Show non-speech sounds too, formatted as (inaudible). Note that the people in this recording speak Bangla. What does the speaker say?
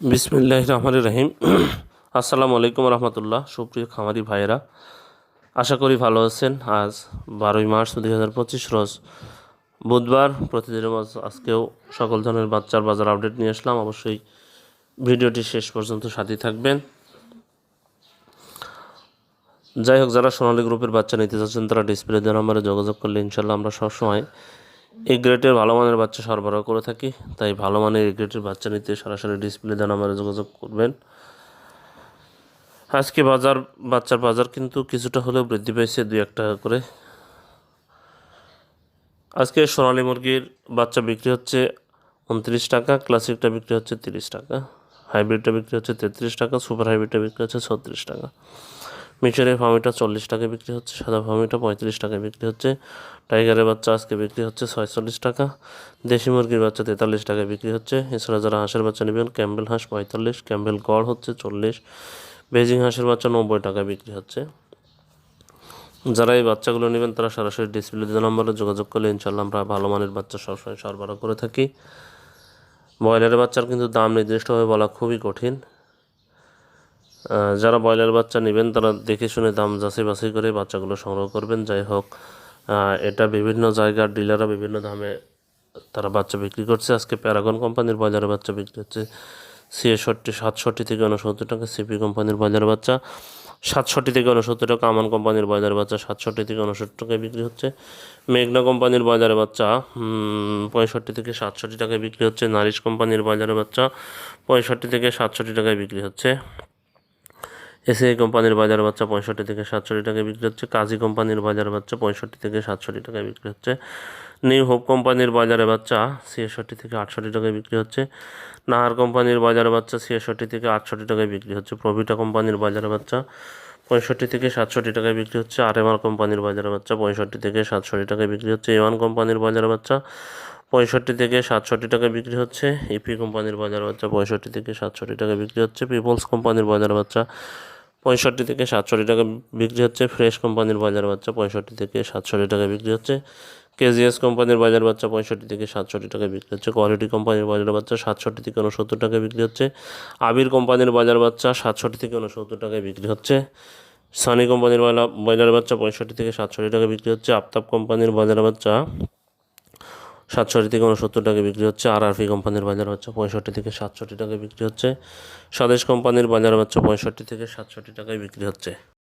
বিসমিল্লাহ রহমান রহিম। (clears throat) আসসালামু আলাইকুম রহমতুল্লাহ। সুপ্রিয় খামারি ভাইয়েরা, আশা করি ভালো আছেন। আজ বারোই মার্চ দুই হাজার পঁচিশ রোজ বুধবার। প্রতিদিনের আজকেও সকল ধরনের বাচ্চার বাজার আপডেট নিয়ে আসলাম। অবশ্যই ভিডিওটি শেষ পর্যন্ত সাথে থাকবেন। যাই হোক, যারা সোনালী গ্রুপের বাচ্চা নিতে চাচ্ছেন, তারা ডিসপ্লে দেওয়ার নাম্বারে যোগাযোগ করলে ইনশাল্লাহ আমরা সবসময় এই গ্রেডের ভালো মানের বাচ্চা সরবরাহ করে থাকি, তাই ভালো মানের এই গ্রেডের বাচ্চা নিতে সরাসরি ডিসপ্লে দেওয়ার নাম্বারে যোগাযোগ করবেন। আজকে বাজার, বাচ্চার বাজার কিন্তু কিছুটা হলেও বৃদ্ধি পেয়েছে দুই এক টাকা করে। আজকে সোনালি মুরগির বাচ্চা বিক্রি হচ্ছে উনত্রিশ টাকা, ক্লাসিকটা বিক্রি হচ্ছে তিরিশ টাকা, হাইব্রিডটা বিক্রি হচ্ছে তেত্রিশ টাকা, সুপার হাইব্রিডটা বিক্রি হচ্ছে ছত্রিশ টাকা। মিশরের ফার্মিটা চল্লিশ টাকায় বিক্রি হচ্ছে, সাদা ফার্মিটা পঁয়ত্রিশ টাকায় বিক্রি হচ্ছে, টাইগারের বাচ্চা আজকে বিক্রি হচ্ছে ছয়চল্লিশ টাকা, দেশি মুরগির বাচ্চা তেতাল্লিশ টাকায় বিক্রি হচ্ছে, এছাড়া যারা হাঁসের বাচ্চা নেবেন, ক্যাম্বেল হাঁস পঁয়তাল্লিশ, ক্যাম্বেল গড় হচ্ছে চল্লিশ, বেজিং হাঁসের বাচ্চা নব্বই টাকায় বিক্রি হচ্ছে। যারা এই বাচ্চাগুলো নেবেন, তারা সরাসরি ডিসপ্লে নম্বরে যোগাযোগ করলে ইনশাল্লাহ আমরা ভালো মানের বাচ্চা সবসময় সরবরাহ করে থাকি। ব্রয়লারের বাচ্চার কিন্তু দাম নির্দিষ্টভাবে বলা খুবই কঠিন। যারা ব্রয়লার বাচ্চা নেবেন, তারা দেখে শুনে দাম যাচাই বাছাই করে বাচ্চাগুলো সংগ্রহ করবেন। যাই হোক এটা বিভিন্ন জায়গার ডিলাররা বিভিন্ন দামে তারা বাচ্চা বিক্রি করছে। আজকে প্যারাগন কোম্পানির বাজারে বাচ্চা বিক্রি হচ্ছে ছিয়াষট্টি, সাতষট্টি থেকে উনসত্তর টাকা সিপি কোম্পানির বাজারে বাচ্চা। সাতষট্টি থেকে উনসত্তর টাকা আমান কোম্পানির বাজারে বাচ্চা সাতষট্টি থেকে উনসত্তর টাকায় বিক্রি হচ্ছে। মেঘনা কোম্পানির বাজারে বাচ্চা পঁয়ষট্টি থেকে সাতষট্টি টাকায় বিক্রি হচ্ছে। নারিশ কোম্পানির বাজারে বাচ্চা, পঁয়ষট্টি থেকে সাতষট্টি টাকায় বিক্রি হচ্ছে। এসিআই কোম্পানির বাজার বাচ্চা পঁয়ষট্টি থেকে সাতষট্টি টাকায় বিক্রি হচ্ছে। কাজী কোম্পানির বাজার বাচ্চা পঁয়ষট্টি থেকে সাতষট্টি টাকায় বিক্রি হচ্ছে। নিউ হোপ কোম্পানির বাজারে বাচ্চা ছিয়াষট্টি থেকে আটষট্টি টাকায় বিক্রি হচ্ছে। নাহার কোম্পানির বাজারে বাচ্চা ছিয়াষট্টি থেকে আটষট্টি টাকায় বিক্রি হচ্ছে। প্রভিটা কোম্পানির বাজারে বাচ্চা পঁয়ষট্টি থেকে সাতষট্টি টাকায় বিক্রি হচ্ছে। আর এম আর কোম্পানির বাজারে বাচ্চা পঁয়ষট্টি থেকে সাতষট্টি টাকায় বিক্রি হচ্ছে। এ ওয়ান কোম্পানির বাজারে বাচ্চা পঁয়ষট্টি থেকে সাতষট্টি টাকায় বিক্রি হচ্ছে। ইপি কোম্পানির বাজার বাচ্চা পঁয়ষট্টি থেকে সাতষট্টি টাকায় বিক্রি হচ্ছে। পিপলস কোম্পানির বাজার বাচ্চা পঁয়ষট্টি থেকে সাতষট্টি টাকা বিক্রি হচ্ছে। ফ্রেশ কোম্পানির বাজার বাচ্চা পঁয়ষট্টি থেকে সাতষট্টি টাকা বিক্রি হচ্ছে। কেজিএস কোম্পানির বাজার বাচ্চা পঁয়ষট্টি থেকে সাতষট্টি টাকা বিক্রি হচ্ছে। কোয়ালিটি কোম্পানির বাজার বাচ্চা সাতষট্টি থেকে উনসত্তর টাকা বিক্রি হচ্ছে। আবির কোম্পানির বাজার বাচ্চা সাতষট্টি থেকে উনসত্তর টাকায় বিক্রি হচ্ছে। সানি কোম্পানির বাজার বাচ্চা পঁয়ষট্টি থেকে সাতষট্টি টাকা বিক্রি হচ্ছে। আফতাব কোম্পানির বাজার বাচ্চা সাতষট্টি থেকে উনসত্তর টাকা বিক্রি হচ্ছে। আর আরফি কোম্পানির বাজার হচ্ছে পঁয়ষট্টি থেকে সাতষট্টি টাকা বিক্রি হচ্ছে। স্বদেশ কোম্পানির বাজার হচ্ছে পঁয়ষট্টি থেকে সাতষট্টি টাকায় বিক্রি হচ্ছে।